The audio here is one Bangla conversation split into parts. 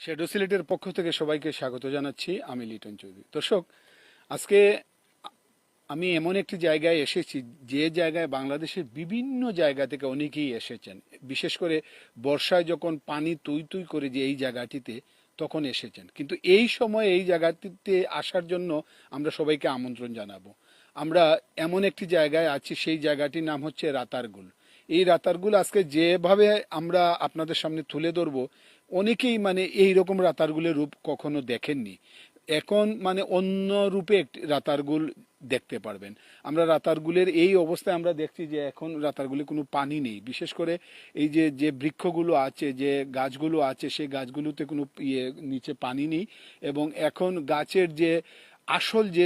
শেডো সিলেটের পক্ষ থেকে সবাইকে স্বাগত জানাচ্ছি। আমি লিটন চৌধুরী। দর্শক, আজকে আমি এমন একটি জায়গায় এসেছি, যে জায়গায় বাংলাদেশের বিভিন্ন জায়গা থেকে অনেকেই এসেছেন। বিশেষ করে বর্ষায় যখন পানি তুই তুই করে যে এই জায়গাটিতে তখন এসেছেন। কিন্তু এই সময় এই জায়গাটিতে আসার জন্য আমরা সবাইকে আমন্ত্রণ জানাব। আমরা এমন একটি জায়গায় আছি, সেই জায়গাটির নাম হচ্ছে রাতারগুল। এই রাতারগুল আজকে যেভাবে আমরা আপনাদের সামনে তুলে ধরবো অনেকেই মানে এই রকম রাতারগুলের রূপ কখনো দেখেননি। এখন মানে অন্য রূপে রাতারগুল দেখতে পারবেন। আমরা রাতারগুলের এই অবস্থায় আমরা দেখছি যে এখন রাতারগুলি কোনো পানি নেই। বিশেষ করে এই যে যে বৃক্ষগুলো আছে, যে গাছগুলো আছে, সেই গাছগুলোতে কোনো ইয়ে নিচে পানি নেই। এবং এখন গাছের যে আসল যে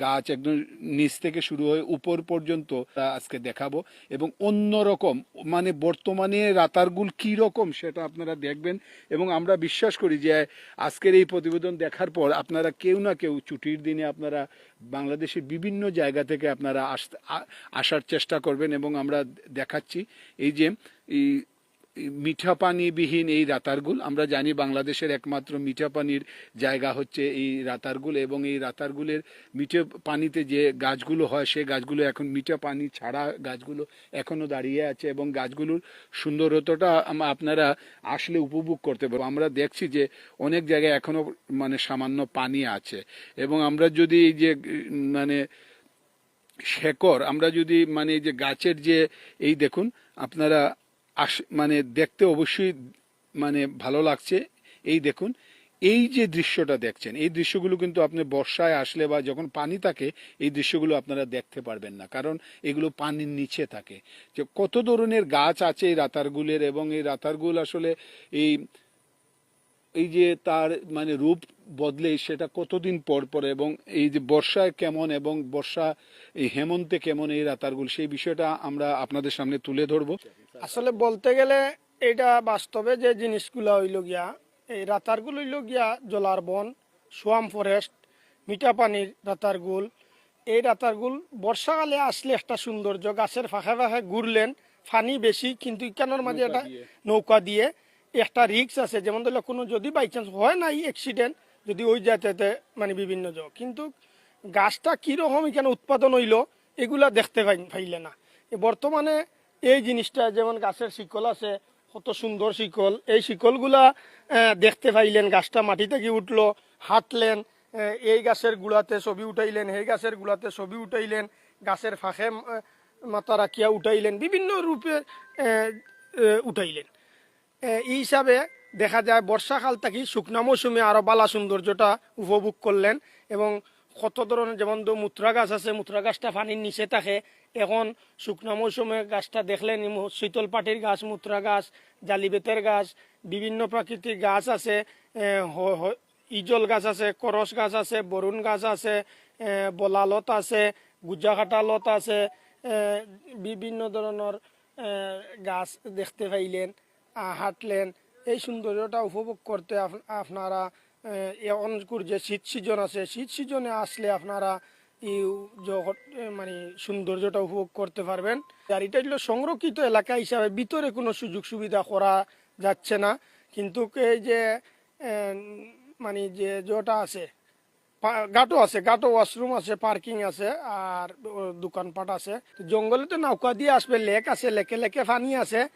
গাছ একদম নিচ থেকে শুরু হয়ে উপর পর্যন্ত আজকে দেখাবো এবং অন্য রকম মানে বর্তমানে রাতারগুল কি রকম সেটা আপনারা দেখবেন এবং আমরা বিশ্বাস করি যে আজকের এই প্রতিবেদন দেখার পর আপনারা কেউ না কেউ ছুটির দিনে আপনারা বাংলাদেশের বিভিন্ন জায়গা থেকে আপনারা আস- আ- আসার চেষ্টা করবেন এবং আমরা দেখাচ্ছি। এই যে মিঠা পানিবিহীন এই রাতারগুল, আমরা জানি বাংলাদেশের একমাত্র মিঠা পানির জায়গা হচ্ছে এই রাতারগুল এবং এই রাতারগুলের মিঠে পানিতে যে গাছগুলো হয়, সে গাছগুলো এখন মিঠা পানি ছাড়া গাছগুলো এখনও দাঁড়িয়ে আছে এবং গাছগুলোর সুন্দরতাটা আপনারা আসলে উপভোগ করতে পারব আমরা দেখছি যে অনেক জায়গায় এখনও মানে সামান্য পানি আছে এবং আমরা যদি এই যে মানে শেকড়, আমরা যদি মানে এই যে গাছের যে, এই দেখুন, আপনারা আস মানে দেখতে অবশ্যই মানে ভালো লাগছে। এই দেখুন, এই যে দৃশ্যটা দেখছেন, এই দৃশ্যগুলো কিন্তু আপনি বর্ষায় আসলে বা যখন পানি থাকে, এই দৃশ্যগুলো আপনারা দেখতে পারবেন না। কারণ এগুলো পানির নিচে থাকে। যে কত ধরনের গাছ আছে এই রাতারগুলের এবং এই রাতারগুল আসলে এই এই যে তার মানে রূপ বদলে সেটা কতদিন পর পর এবং এই যে বর্ষায় কেমন এবং বর্ষা এই হেমন্তে কেমন এই রাতারগুল সেই বিষয়টা আমরা আপনাদের সামনে তুলে ধরবো। আসলে বলতে গেলে এটা বাস্তবে যে জিনিসগুলো হইল গিয়া এই রাতারগুলো হইল গিয়া জলার বন সোয়াম ফরেস্ট মিঠা পানির রাতারগুল। এই রাতারগুল বর্ষাকালে আসলে একটা সৌন্দর্য গাছের ফাঁকে ফাঁকে ঘুরলেন ফানি বেশি কিন্তু ইকানোর মাঝে একটা নৌকা দিয়ে। একটা রিক্স আছে, যেমন ধরলে কোনো যদি বাই চান্স হয় নাই অ্যাক্সিডেন্ট যদি ওই জায়গাতে মানে বিভিন্ন জায়গা কিন্তু গাছটা কীরকম এখানে উৎপাদন হইল, এগুলা দেখতে পাই পাইলে না। বর্তমানে এই জিনিসটা যেমন গাছের শিকল আছে, কত সুন্দর শিকল, এই শিকলগুলা দেখতে পাইলেন, গাছটা মাটি থেকে উঠল, হাঁটলেন এই গাছের গুড়াতে ছবি উঠাইলেন, এই গাছের গুড়াতে ছবি উঠাইলেন, গাছের ফাঁকে মাথা রাখিয়া উঠাইলেন, বিভিন্ন রূপে উঠাইলেন। এই হিসাবে দেখা যায় বর্ষাকাল থেকে শুকনা মৌসুমে আরও বালা সৌন্দর্যটা উপভোগ করলেন এবং কত ধরনের যেমন তো মুত্রা গাছ আছে মুত্রা গাছটা পানির নিচে থাকে এখন শুকনা মৌসুমে গাছটা দেখলেন শীতল পাটির গাছ মুত্রা গাছ জালিবেতের গাছ বিভিন্ন প্রাকৃতিক গাছ আছে ইজল গাছ আছে করস গাছ আছে বরুণ গাছ আছে এ, বলালত আছে গুজাকাটা লত আছে বিভিন্ন ধরনের গাছ দেখতে পাইলেন। হাঁটলেন। এই সৌন্দর্যটা উপভোগ করতে আপ- আপনারা এখন যে শীত সিজন আছে, শীত সিজনে আসলে আপনারা মানে সৌন্দর্যটা উপভোগ করতে পারবেন। আর এটা হলো সংরক্ষিত এলাকা হিসাবে ভিতরে কোনো সুযোগ সুবিধা করা যাচ্ছে না। কিন্তু এই যে মানে যে যেটা আছে গাটো আছে, গাটো ওয়াশরুম আছে, পার্কিং আছে, আর দোকানপাট আছে। জঙ্গলে তো নৌকা দিয়ে আসবে, লেক আছে, লেকে লেকে পানি আছে।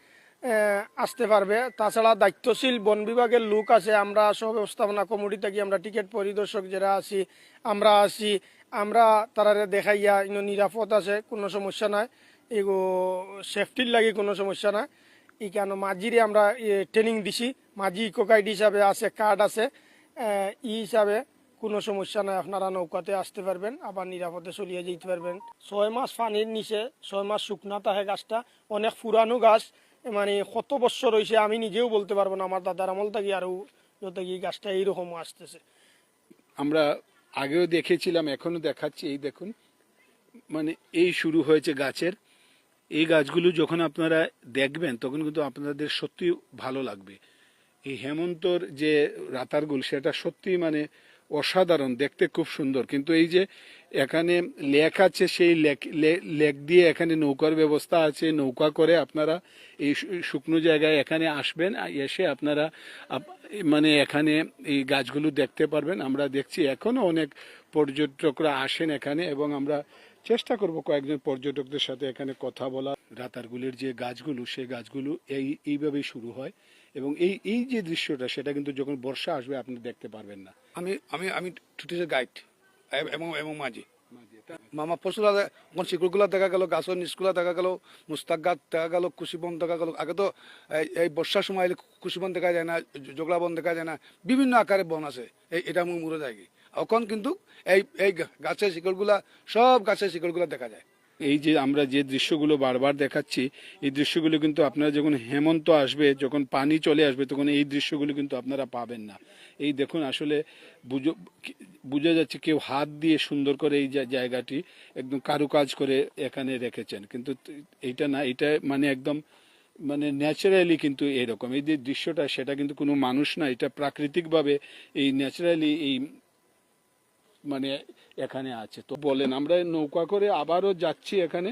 আসতে পারবে। তাছাড়া দায়িত্বশীল বন বিভাগের লোক আছে, আমরা সহ ব্যবস্থাপনা কমিটি থেকে আমরা টিকিট পরিদর্শক যারা আছি, আমরা আছি, আমরা তারা দেখাইয়া ইনো নিরাপদ আছে, কোনো সমস্যা নাই। এগো সেফটির লাগে কোনো সমস্যা নাই। এই কেন, মাঝিরে আমরা ট্রেনিং দিছি। মাঝি ইকো গাইড হিসাবে আছে কার্ড আছে। ই হিসাবে কোনো সমস্যা নাই, আপনারা নৌকাতে আসতে পারবেন, আবার নিরাপদে চলিয়ে যেতে পারবেন। ছয় মাস পানির নিচে, ছয় মাস শুকনা থাকে গাছটা, অনেক পুরানো গাছ। মানে কত বছর হয়েছে আমি নিজেও বলতে পারব না, আমার দাদার আমল থেকে আরও যত কি গাছটা এইরকম আসতেছে। আমরা আগেও দেখেছিলাম, এখনও দেখাচ্ছি, এই দেখুন। মানে এই শুরু হয়েছে গাছের। এই গাছগুলো যখন আপনারা দেখবেন, তখন কিন্তু আপনাদের সত্যি ভালো লাগবে। এই হেমন্তর যে রাতারগুল, সেটা সত্যি মানে অসাধারণ, দেখতে খুব সুন্দর। কিন্তু এই যে এখানে লেক আছে, সেই লেক দিয়ে এখানে নৌকার ব্যবস্থা আছে। নৌকা করে আপনারা এই শুকনো জায়গায় এখানে আসবেন, এসে আপনারা মানে এখানে এই গাছগুলো দেখতে পারবেন। আমরা দেখছি এখনও অনেক পর্যটকরা আসেন এখানে এবং আমরা চেষ্টা করব কয়েকজন পর্যটকদের সাথে এখানে কথা বলা। রাতারগুলির যে গাছগুলো সেই গাছগুলো এই, এইভাবেই শুরু হয় এবং এই এই যে দৃশ্যটা, সেটা কিন্তু যখন বর্ষা আসবে, আপনি দেখতে পারবেন না। আমি আমি আমি টুটিসের গাইড এবং এবং মাঝি। মামা পশুরা এখন শিকড়গুলা দেখা গেল, গাছের নিচগুলা দেখা গেল, মুস্তাক গাছ দেখা গেল, কুশিবন দেখা গেল। আগে তো এই- বর্ষার সময় এলে কুশিবন দেখা যায় না জগলা বন দেখা যায় না, বিভিন্ন আকারে বন আছে। এই এটা মুরে যায় এখন কিন্তু এই এই গাছের শিকড়গুলা, সব গাছের শিকড়গুলা দেখা যায়। এই যে আমরা যে দৃশ্যগুলো বারবার দেখাচ্ছি, এই দৃশ্যগুলো কিন্তু আপনারা যখন হেমন্ত আসবে, যখন পানি চলে আসবে, তখন এই দৃশ্যগুলো কিন্তু আপনারা পাবেন না। এই দেখুন আসলে বুঝো- যাচ্ছে কেউ হাত দিয়ে সুন্দর করে এই জায়গাটি একদম কারুকাজ করে এখানে রেখেছেন। কিন্তু এইটা না এটা মানে একদম মানে ন্যাচারালি কিন্তু এরকম। এই যে দৃশ্যটা, সেটা কিন্তু কোনো মানুষ না, এটা প্রাকৃতিকভাবে এই ন্যাচারালি এই মানে এখানে আছে। তো বলেন, আমরা নৌকা করে আবারও যাচ্ছি এখানে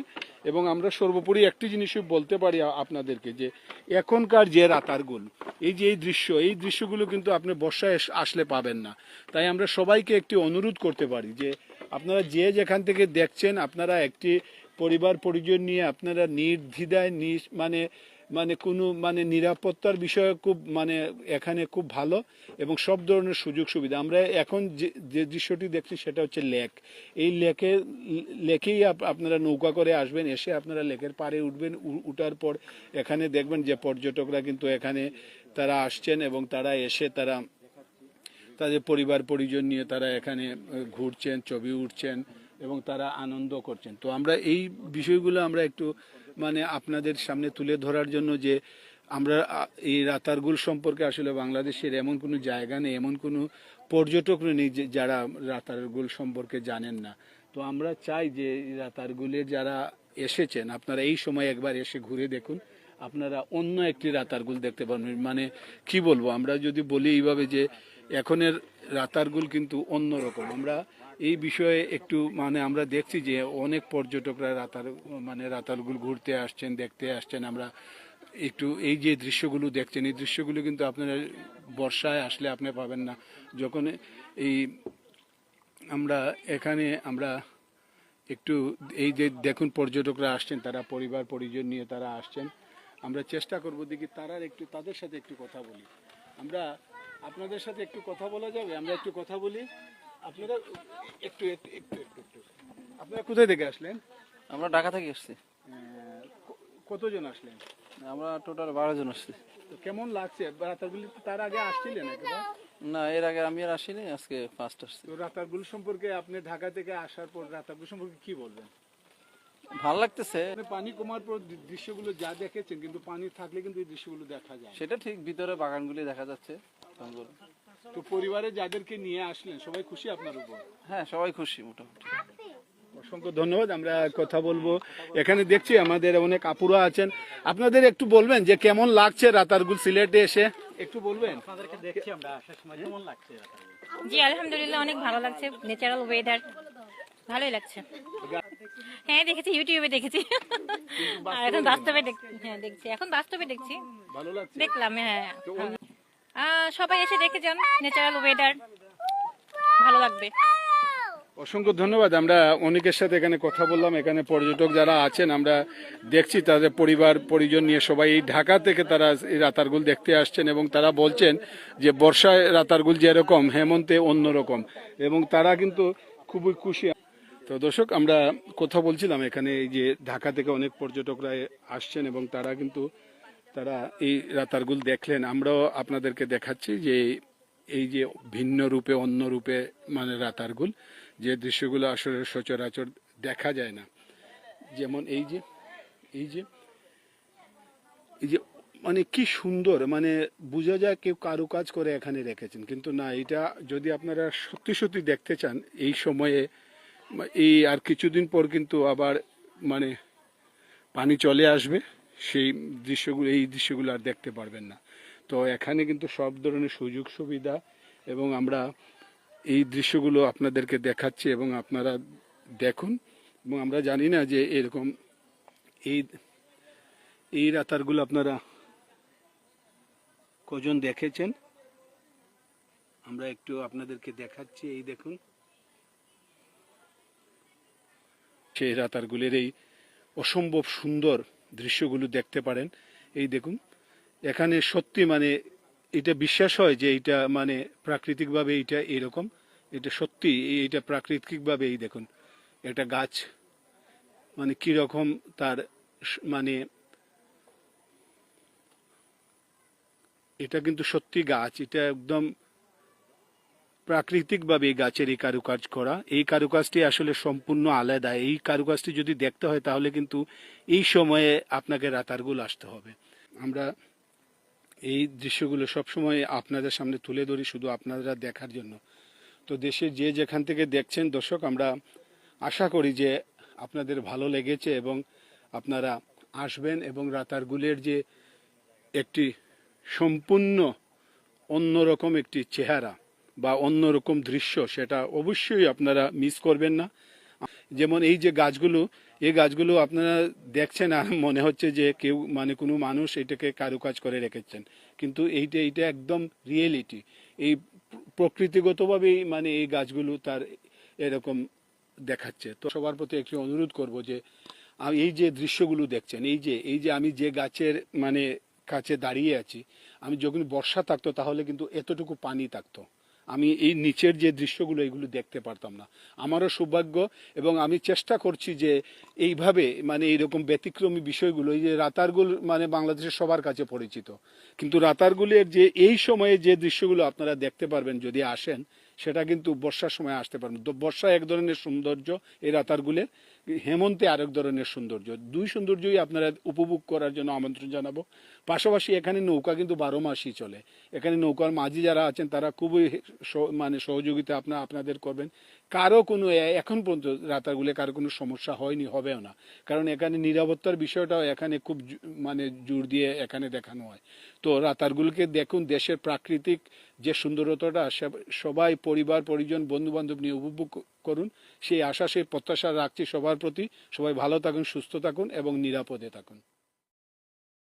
এবং আমরা সর্বোপরি একটি জিনিসই বলতে পারি আপনাদেরকে যে এখনকার যে রাতারগুল, এই যে এই দৃশ্য, এই দৃশ্যগুলো কিন্তু আপনি বর্ষায় আসলে পাবেন না। তাই আমরা সবাইকে একটি অনুরোধ করতে পারি যে আপনারা যে যেখান থেকে দেখছেন, আপনারা একটি পরিবার পরিজন নিয়ে আপনারা নির্দ্বিধায় মানে মানে কোনো মানে নিরাপত্তার বিষয়ে খুব মানে এখানে খুব ভালো এবং সব ধরনের সুযোগ সুবিধা। আমরা এখন যে দৃশ্যটি দেখছি সেটা হচ্ছে লেক। এই লেকে, লেকেই আপ- আপনারা নৌকা করে আসবেন, এসে আপনারা লেকের পাড়ে উঠবেন উঠার পর এখানে দেখবেন যে পর্যটকরা কিন্তু এখানে তারা আসছেন এবং তারা এসে তারা তাদের পরিবার, পরিজন নিয়ে তারা এখানে ঘুরছেন, ছবি উঠছেন এবং তারা আনন্দ করছেন। তো আমরা এই বিষয়গুলো আমরা একটু মানে আপনাদের সামনে তুলে ধরার জন্য যে আমরা এই রাতারগুল সম্পর্কে আসলে বাংলাদেশের এমন কোনো জায়গা নেই, এমন কোনো পর্যটক নেই যারা রাতারগুল সম্পর্কে জানেন না। তো আমরা চাই যে এই রাতারগুলের যারা এসেছেন, আপনারা এই সময় একবার এসে ঘুরে দেখুন, আপনারা অন্য একটি রাতারগুল দেখতে পারবেন। মানে কি বলব, আমরা যদি বলি এইভাবে যে এখনের রাতারগুল কিন্তু অন্যরকম। আমরা এই বিষয়ে একটু মানে আমরা দেখছি যে অনেক পর্যটকরা রাতার মানে রাতারগুল ঘুরতে আসছেন, দেখতে আসছেন। আমরা একটু এই যে দৃশ্যগুলো দেখছেন, এই দৃশ্যগুলো কিন্তু আপনারা বর্ষায় আসলে আপনি পাবেন না। যখন এই আমরা এখানে, আমরা একটু এই যে দেখুন পর্যটকরা আসছেন, তারা পরিবার, পরিজন নিয়ে তারা আসছেন। আমরা চেষ্টা করব দেখি তারার একটু, তাদের সাথে একটু কথা বলি। আমরা আপনাদের সাথে একটু কথা বলা যাবে? আমরা একটু কথা বলি। আপনারা একটু একটু একটু একটু আপনারা কোথায় থেকে আসলেন? আমরা ঢাকা থেকে এসেছি। কতজন আসলেন? আমরা টোটাল বারো জন আসছি। তো কেমন লাগছে? রাতারগুলি তার আগে আসছিলেন একবার? না এর আগে আমি আর আসিনি আজকে ফার্স্ট আসছি। তো রাতারগুল সম্পর্কে আপনি ঢাকা থেকে আসার পর রাতারগুল সম্পর্কে কি বলবেন? ভালো লাগতেছে। আপনি পানি কমার পর দৃশ্যগুলো যা দেখেছেন কিন্তু পানি থাকলে কিন্তু এই দৃশ্যগুলো দেখা যায়। সেটা ঠিক ভিতরে বাগানগুলি দেখা যাচ্ছে। তো পরিবারে যাদেরকে নিয়ে আসলেন সবাই খুশি আপনার উপর? হ্যাঁ সবাই খুশি মোটামুটি। অসংখ্য ধন্যবাদ আমরা কথা বলব। এখানে দেখছি আমাদের অনেক আপুরা আছেন। আপনাদের একটু বলবেন যে কেমন লাগছে রাতারগুল সিলেটে এসে? একটু বলবেন। জি আলহামদুলিল্লাহ অনেক ভালো লাগছে। ন্যাচারাল ওয়েদার ভালোই লাগছে। হ্যাঁ দেখেছি ইউটিউবে দেখেছি। আর এখন বাস্তবে দেখ- হ্যাঁ দেখছি এখন বাস্তবে দেখছি। ভালো লাগছে? দেখলাম হ্যাঁ। সবাই এসে দেখে যান ন্যাচারাল ওয়েদার ভালো লাগবে। অসংখ্য ধন্যবাদ। আমরা অনেকের সাথে এখানে কথা বললাম। এখানে পর্যটক যারা আছেন, আমরা দেখছি তাদের পরিবার, পরিজন নিয়ে সবাই এই ঢাকা থেকে তারা এই রাতারগুল দেখতে আসছেন এবং তারা বলছেন যে, বর্ষায় রাতারগুল যেরকম, হেমন্তে অন্যরকম এবং তারা কিন্তু খুবই খুশি। তো দর্শক, আমরা কথা বলছিলাম এখানে এই যে ঢাকা থেকে অনেক পর্যটকরা আসছেন এবং তারা কিন্তু তারা এই রাতারগুল দেখলেন। আমরাও আপনাদেরকে দেখাচ্ছি যে এই যে ভিন্ন রূপে, অন্য রূপে মানে রাতারগুল, যে দৃশ্যগুলো আসলে সচরাচর দেখা যায় না। যেমন এই যে এই যে এই যে মানে কি সুন্দর মানে বোঝা যায় কেউ কারুকাজ করে এখানে রেখেছেন। কিন্তু না, এটা যদি আপনারা সত্যি সত্যি দেখতে চান, এই সময়ে এই আর কিছুদিন পর কিন্তু আবার মানে পানি চলে আসবে। সেই দৃশ্যগুলো, এই দৃশ্যগুলো আর দেখতে পারবেন না। তো এখানে কিন্তু সব ধরনের সুযোগ সুবিধা এবং আমরা এই দৃশ্যগুলো আপনাদেরকে দেখাচ্ছি এবং আপনারা দেখুন। এবং আমরা জানি না যে এরকম এই এই রাতারগুলো আপনারা কজন দেখেছেন? আমরা একটু আপনাদেরকে দেখাচ্ছি, এই দেখুন। সেই রাতারগুলির এই অসম্ভব সুন্দর দৃশ্যগুলো দেখতে পারেন। এই দেখুন, এখানে সত্যি মানে এটা বিশ্বাস হয় যে এটা মানে প্রাকৃতিকভাবে এটা এরকম। এটা সত্যি এটা প্রাকৃতিকভাবে এই দেখুন এটা গাছ মানে কীরকম তার মানে এটা কিন্তু সত্যি গাছ। এটা একদম প্রাকৃতিকভাবে এই গাছের এই কারুকাজ করা, এই কারুকাজটি আসলে সম্পূর্ণ আলাদা। এই কারুকাজটি যদি দেখতে হয়, তাহলে কিন্তু এই সময়ে আপনাকে রাতারগুল আসতে হবে। আমরা এই দৃশ্যগুলো সবসময় আপনাদের সামনে তুলে ধরি শুধু আপনারা দেখার জন্য। তো দেশে যে যেখান থেকে দেখছেন, দর্শক, আমরা আশা করি যে আপনাদের ভালো লেগেছে এবং আপনারা আসবেন এবং রাতারগুলের যে একটি সম্পূর্ণ অন্যরকম একটি চেহারা বা অন্যরকম দৃশ্য, সেটা অবশ্যই আপনারা মিস করবেন না। যেমন এই যে গাছগুলো এই গাছগুলো আপনারা দেখছেন আর মনে হচ্ছে যে কেউ মানে কোনো মানুষ এটাকে কারুকাজ করে রেখেছেন। কিন্তু এইটা এইটা একদম রিয়েলিটি এই প্র- প্রকৃতিগতভাবেই মানে এই গাছগুলো তার এরকম দেখাচ্ছে। তো সবার প্রতি একটি অনুরোধ করব যে এই যে দৃশ্যগুলো দেখছেন, এই যে এই যে আমি যে গাছের মানে কাছে দাঁড়িয়ে আছি, আমি যখন বর্ষা থাকতো তাহলে কিন্তু এতটুকু পানি থাকতো। আমি এই নিচের যে দৃশ্যগুলো, এগুলো দেখতে পারতাম না। আমারও সৌভাগ্য এবং আমি চেষ্টা করছি যে এইভাবে মানে এইরকম ব্যতিক্রমী বিষয়গুলো, এই যে রাতারগুল মানে বাংলাদেশের সবার কাছে পরিচিত। কিন্তু রাতারগুলের যে এই সময়ে যে দৃশ্যগুলো আপনারা দেখতে পারবেন, যদি আসেন, সেটা কিন্তু বর্ষার সময় আসতে পারবেন বর্ষা এক ধরনের সৌন্দর্য এই রাতারগুলের। হেমন্তে আরেক ধরনের সৌন্দর্য। দুই সৌন্দর্যই আপনারা উপভোগ করার জন্য আমন্ত্রণ জানাব। পাশাপাশি এখানে নৌকা কিন্তু বারো মাসই চলে। এখানে নৌকার মাঝি যারা আছেন, তারা খুবই মানে সহযোগিতা আপনার আপনাদের করবেন। কারও কোনো এখন পর্যন্ত রাতারগুলে কারও কোনো সমস্যা হয়নি, হবেও না। কারণ এখানে নিরাপত্তার বিষয়টাও এখানে খুব মানে জোর দিয়ে এখানে দেখানো হয়। তো রাতারগুলোকে দেখুন, দেশের প্রাকৃতিক যে সুন্দরতাটা সবাই, পরিবার, পরিজন বন্ধু বান্ধব নিয়ে উপভোগ করুন। সেই আশা, সেই প্রত্যাশা রাখছি সবার প্রতি। সবাই ভালো থাকুন, সুস্থ থাকুন এবং নিরাপদে থাকুন।